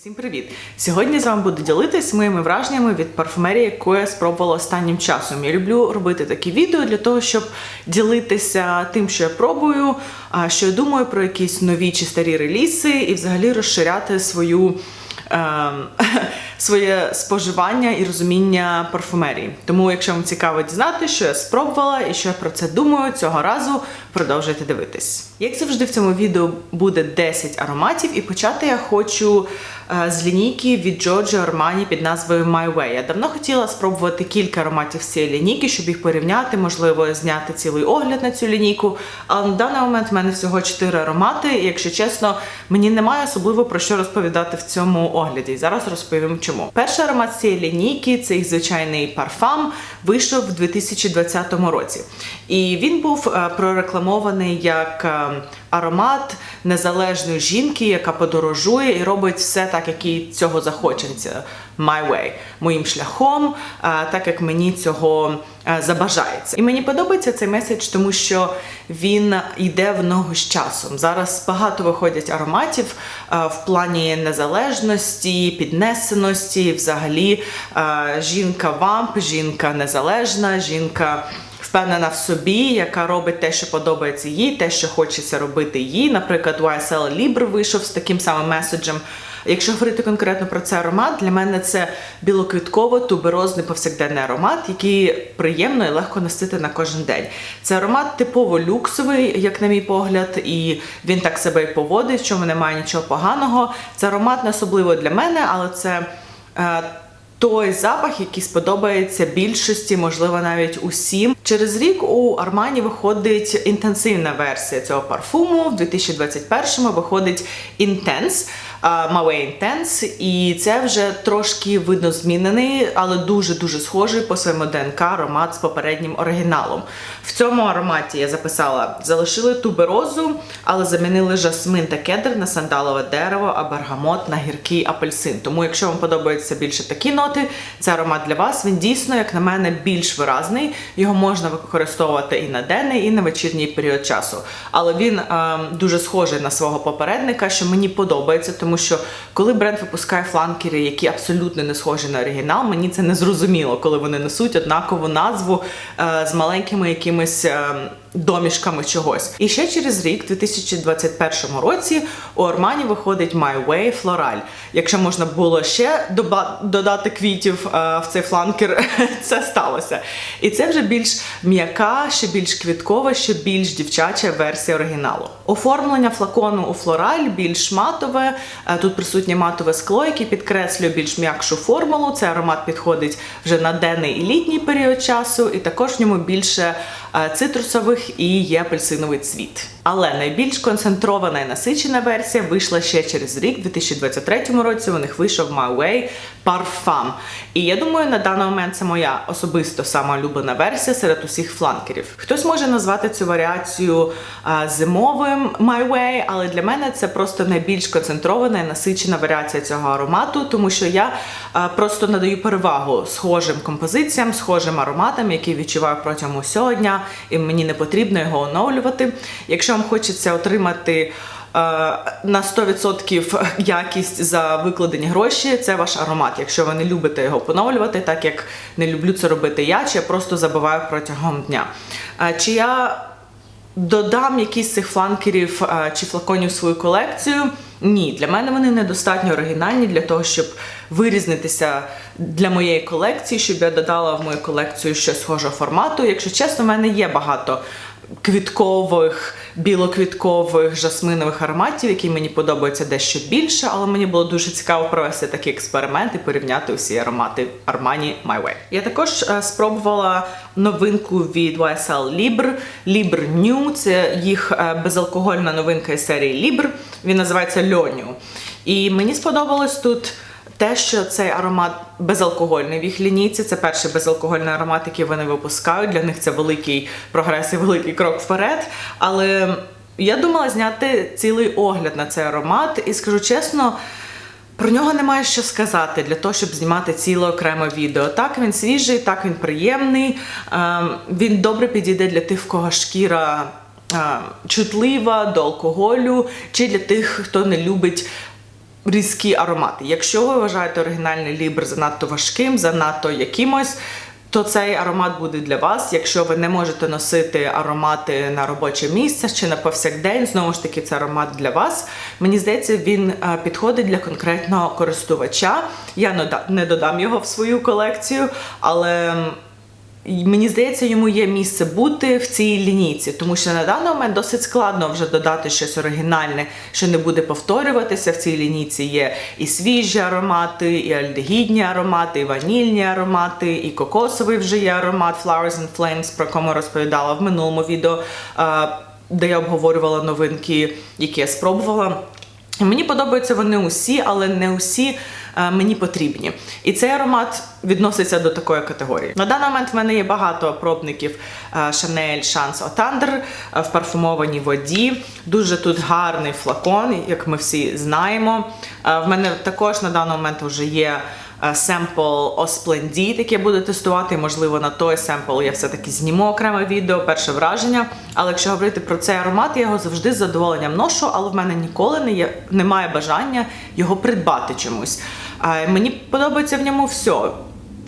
Усім привіт! Сьогодні з вами буду ділитись моїми враженнями від парфумерії, яку я спробувала останнім часом. Я люблю робити такі відео для того, щоб ділитися тим, що я пробую, що я думаю про якісь нові чи старі реліси, і взагалі розширяти свою. ем, Своє споживання і розуміння парфумерії. Тому, якщо вам цікаво дізнати, що я спробувала і що я про це думаю, цього разу продовжуйте дивитись. Як завжди, в цьому відео буде 10 ароматів, і почати я хочу е, з лінійки від Giorgio Armani під назвою My Way. Я давно хотіла спробувати кілька ароматів з цієї лінійки, щоб їх порівняти, можливо, зняти цілий огляд на цю лінійку. Але на даний момент в мене всього 4 аромати, і якщо чесно, мені немає особливо про що розповідати в цьому огляді. Зараз розповім чому. Перший аромат цієї лінійки це їх звичайний парфам, вийшов в 2020 році. І він був е, прорекламований як е, аромат незалежної жінки, яка подорожує і робить все так, як їй цього захочеться. My way, моїм шляхом, е, так як мені цього е, забажається. І мені подобається цей меседж, тому що він йде в ногу з часом. Зараз багато виходять ароматів е, в плані незалежності, піднесеності, взагалі е, жінка вамп, жінка незалежна, жінка. Впевнена в собі, яка робить те, що подобається їй, те, що хочеться робити їй. Наприклад, YSL Libre вийшов з таким самим меседжем. Якщо говорити конкретно про цей аромат, для мене це білоквітково-туберозний повсякденний аромат, який приємно і легко носити на кожен день. Це аромат типово люксовий, як на мій погляд, і він так себе і поводить, в чому немає нічого поганого. Це аромат не особливо для мене, але це. Той запах, який сподобається більшості, можливо, навіть усім. Через рік у Армані виходить інтенсивна версія цього парфуму. В 2021-му виходить Intense, Maue Intense, і це вже трошки видно змінений, але дуже-дуже схожий по своєму ДНК аромат з попереднім оригіналом. В цьому ароматі я записала: залишили туберозу, але замінили жасмин та кедр на сандалове дерево, а бергамот на гіркий апельсин. Тому, якщо вам подобаються більше такі ноти, це аромат для вас. Він дійсно, як на мене, більш виразний. Його можна використовувати і на денний, і на вечірній період часу. Але він е, дуже схожий на свого попередника, що мені подобається, тому що коли бренд випускає фланкери, які абсолютно не схожі на оригінал, мені це не зрозуміло, коли вони несуть однакову назву е, з маленькими якимись. Домішками чогось. І ще через рік, у 2021 році, у Армані виходить My Way Floral. Якщо можна було ще додати квітів е, в цей фланкер, це сталося. І це вже більш м'яка, ще більш квіткова, ще більш дівчача версія оригіналу. Оформлення флакону у флораль більш матове. Е, Тут присутнє матове скло, яке підкреслює більш м'якшу формулу. Цей аромат підходить вже на денний і літній період часу, і також в ньому більше цитрусових і є апельсиновий цвіт. Але найбільш концентрована і насичена версія вийшла ще через рік, у 2023 році. У них вийшов My Way Parfum. І я думаю, на даний момент це моя особисто сама улюблена версія серед усіх фланкерів. Хтось може назвати цю варіацію а, зимовим My Way, але для мене це просто найбільш концентрована і насичена варіація цього аромату, тому що я а, просто надаю перевагу схожим композиціям, схожим ароматам, які відчуваю протягом усього дня, і мені не потрібно його оновлювати. Якщо вам хочеться отримати е, на 100% якість за викладені гроші, це ваш аромат. Якщо ви не любите його поновлювати, так як не люблю це робити я, чи я просто забуваю протягом дня. Чи я додам якісь цих фланкерів чи флаконів в свою колекцію? Ні, для мене вони недостатньо оригінальні для того, щоб вирізнитися для моєї колекції, щоб я додала в мою колекцію щось схожого формату. Якщо чесно, в мене є багато квіткових, білоквіткових, жасминових ароматів, які мені подобаються дещо більше, але мені було дуже цікаво провести такий експеримент і порівняти усі аромати Armani My Way. Я також е, спробувала новинку від YSL Libre, Libre New. Це їх е, безалкогольна новинка із серії Libre. Він називається Льоню. І мені сподобалось тут. Те, що цей аромат безалкогольний в їх лінійці, це перший безалкогольний аромат, який вони випускають. Для них це великий прогрес і великий крок вперед. Але я думала зняти цілий огляд на цей аромат, і скажу чесно. Про нього немає що сказати для того, щоб знімати ціле окреме відео. Так він свіжий, так він приємний. ем, Він добре підійде для тих, в кого шкіра е, чутлива до алкоголю, чи для тих, хто не любить різкі аромати. Якщо ви вважаєте оригінальний лібр занадто важким, занадто якимось. То цей аромат буде для вас. Якщо ви не можете носити аромати на робоче місце чи на повсякдень, знову ж таки, це аромат для вас. Мені здається, він е, підходить для конкретного користувача. Я не додам його в свою колекцію, але Мені здається, йому є місце бути в цій лінійці, тому що на даний момент досить складно вже додати щось оригінальне, що не буде повторюватися. В цій лінійці є і свіжі аромати, і альдегідні аромати, і ванільні аромати, і кокосовий вже є аромат Flowers and Flames, про кому розповідала в минулому відео, де я обговорювала новинки, які я спробувала. Мені подобаються вони усі, але не усі е, мені потрібні. І цей аромат відноситься до такої категорії. На даний момент в мене є багато пробників е, Chanel Chance Otandre е, в парфумованій воді. Дуже тут гарний флакон, як ми всі знаємо. Е, В мене також на даний момент вже є. е, Семпл Osplendid, який я буду тестувати, можливо, на той семпл я все-таки зніму окреме відео, перше враження. Але якщо говорити про цей аромат, я його завжди з задоволенням ношу, але в мене ніколи не є, немає бажання його придбати чомусь. Мені подобається в ньому все.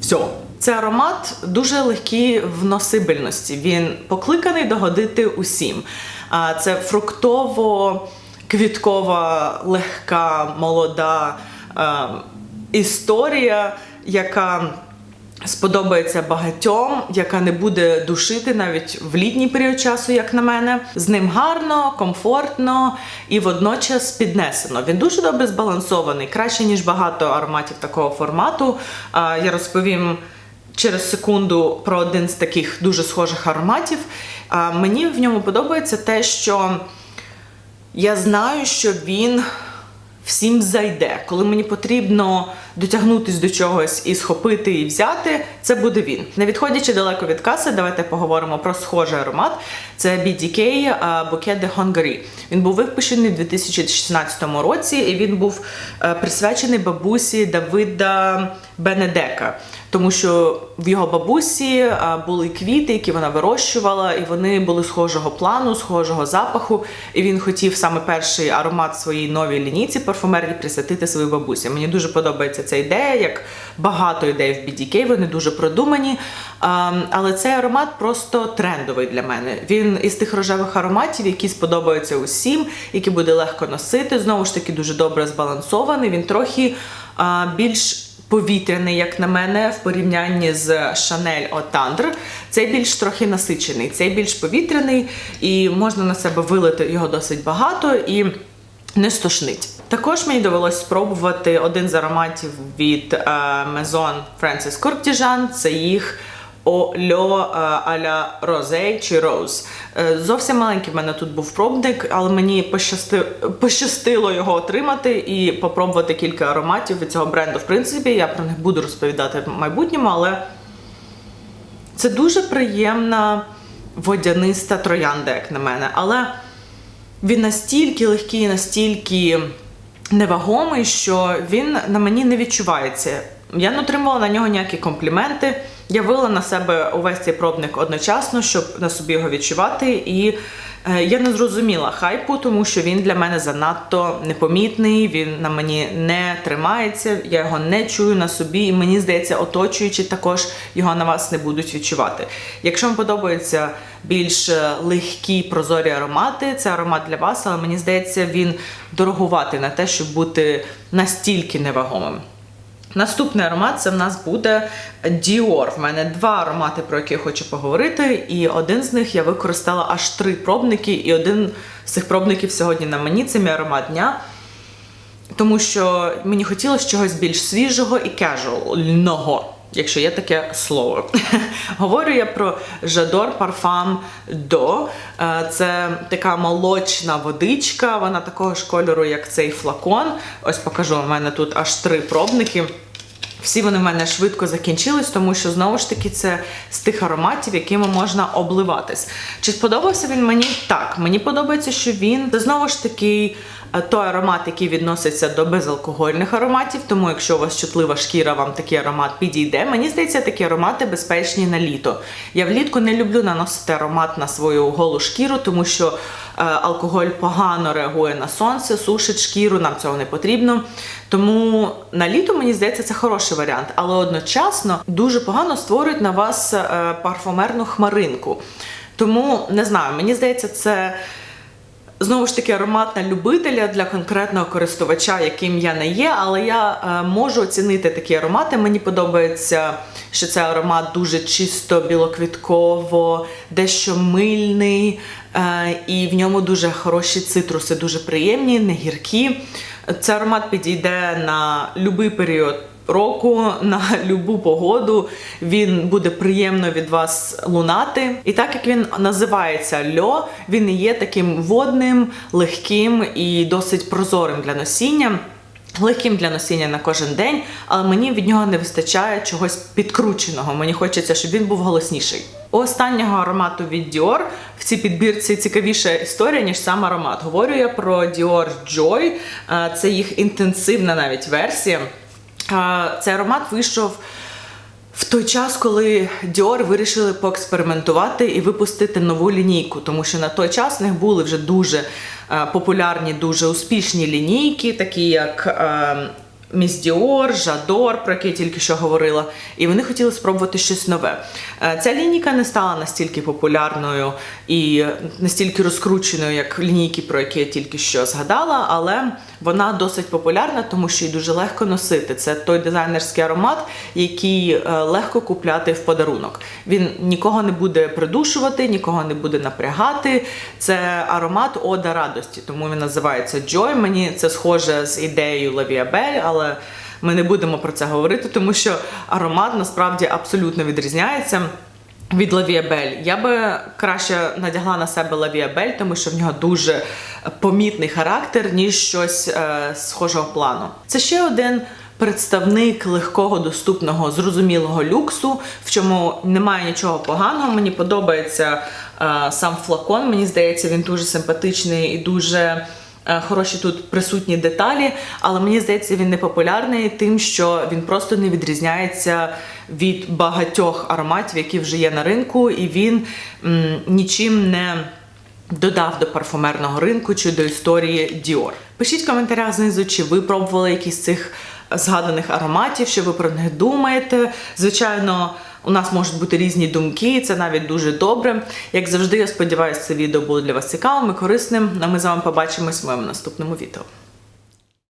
Все. Це аромат дуже легкий в носибельності. Він покликаний догодити усім. А, Це фруктово-квіткова, легка, молода е, історія, яка сподобається багатьом, яка не буде душити навіть в літній період часу, як на мене. З ним гарно, комфортно і водночас піднесено. Він дуже добре збалансований, краще ніж багато ароматів такого формату. Я розповім. Через секунду про один з таких дуже схожих ароматів. Мені в ньому подобається те, що я знаю, що він всім зайде. Коли мені потрібно дотягнутися до чогось і схопити і взяти, це буде він. Не відходячи далеко від каси, давайте поговоримо про схожий аромат. Це BDK Bouquet de Hungary. Він був випущений в 2016 році, і він був е, присвячений бабусі Давида Бенедека. Тому що в його бабусі були квіти, які вона вирощувала, і вони були схожого плану, схожого запаху. І він хотів саме перший аромат своїй новій лінійці парфумерії присвятити своїй бабусі. Мені дуже подобається ця ідея, як багато ідей в BDK, вони дуже продумані. Але цей аромат просто трендовий для мене. Він із тих рожевих ароматів, які сподобаються усім, які буде легко носити. Знову ж таки, дуже добре збалансований. Він трохи більш повітряний, як на мене, в порівнянні з Шанель Отандр. Цей більш трохи насичений, цей більш повітряний, і можна на себе вилити його досить багато і не стошнить. Також мені довелось спробувати один з ароматів від е, Maison Francis Courtisan. Це їх Ольо аля Розе чи Роуз. Е, Зовсім маленький в мене тут був пробник, але мені пощасти... пощастило його отримати і попробувати кілька ароматів від цього бренду. В принципі, я про них буду розповідати в майбутньому, але це дуже приємна водяниста троянда, як на мене. Але він настільки легкий, настільки невагомий, що він на мені не відчувається. Я не отримувала на нього ніякі компліменти. Я вила на себе увесь цей пробник одночасно, щоб на собі його відчувати. І е, я не зрозуміла хайпу, тому що він для мене занадто непомітний, він на мені не тримається, я його не чую на собі, і мені здається, оточуючи також його на вас не будуть відчувати. Якщо вам подобаються більш е, легкі прозорі аромати, це аромат для вас, але мені здається, він дорогуватий на те, щоб бути настільки невагомим. Наступний аромат це в нас буде Dior. В мене два аромати, про які я хочу поговорити, і один з них я використала аж три пробники, і один з цих пробників сьогодні на мені це мій аромат дня. Тому що мені хотілося чогось більш свіжого і кежуального, якщо є таке слово. Говорю я про J'adore Parfum Do. Е, Це така молочна водичка, вона такого ж кольору, як цей флакон. Ось покажу, у мене тут аж три пробники. Всі вони в мене швидко закінчились, тому що знову ж таки це з тих ароматів, якими можна обливатись. Чи сподобався він мені? Так, мені подобається, що він знову ж таки той аромат, який відноситься до безалкогольних ароматів. Тому, якщо у вас чутлива шкіра, вам такий аромат підійде. Мені здається, такі аромати безпечні на літо. Я влітку не люблю наносити аромат на свою голу шкіру, тому що е, алкоголь погано реагує на сонце, сушить шкіру, нам цього не потрібно. Тому на літо мені здається це хороший варіант, але одночасно дуже погано створюють на вас е, парфумерну хмаринку. Тому не знаю, мені здається, це. Знову ж таки, аромат на любителя для конкретного користувача, яким я не є, але я е, можу оцінити такі аромати. Мені подобається, що це аромат дуже чисто білоквітково, дещо мильний, е, і в ньому дуже хороші цитруси, дуже приємні, не гіркі. Цей аромат підійде на будь-який період року на любу погоду. Він буде приємно від вас лунати. І так як він називається льо, він є таким водним, легким і досить прозорим для носіння. Легким для носіння на кожен день, але мені від нього не вистачає чогось підкрученого. Мені хочеться, щоб він був голосніший. У останнього аромату від Dior в цій підбірці цікавіша історія, ніж сам аромат. Говорю я про Dior Joy. Е, Це їх інтенсивна навіть версія. Цей аромат вийшов в той час, коли Dior вирішили поекспериментувати і випустити нову лінійку, тому що на той час в них були вже дуже е, популярні, дуже успішні лінійки, такі як. Міс Діор, Жадор, про який я тільки що говорила, і вони хотіли спробувати щось нове. Е, Ця лінійка не стала настільки популярною і настільки розкрученою, як лінійки, про які я тільки що згадала, але вона досить популярна, тому що її дуже легко носити. Це той дизайнерський аромат, який е, легко купляти в подарунок. Він нікого не буде придушувати, нікого не буде напрягати. Це аромат ода радості, тому він називається Joy. Мені це схоже з ідеєю Лавіабель, але ми не будемо про це говорити, тому що аромат насправді абсолютно відрізняється. Від Лавіабель. Я би краще надягла на себе Лавіабель, тому що в нього дуже помітний характер, ніж щось е, схожого плану. Це ще один представник легкого, доступного, зрозумілого люксу, в чому немає нічого поганого. Мені подобається е, сам флакон. Мені здається, він дуже симпатичний і дуже. Е, Хороші тут присутні деталі, але мені здається, він не популярний тим, що він просто не відрізняється від багатьох ароматів, які вже є на ринку, і він м, нічим не додав до парфумерного ринку чи до історії Dior. Пишіть в коментарях знизу, чи ви пробували якісь цих згаданих ароматів, що ви про них думаєте. Звичайно. У нас можуть бути різні думки, і це навіть дуже добре. Як завжди, я сподіваюся, це відео було для вас цікавим і корисним. А ми з вами побачимось в моєму наступному відео.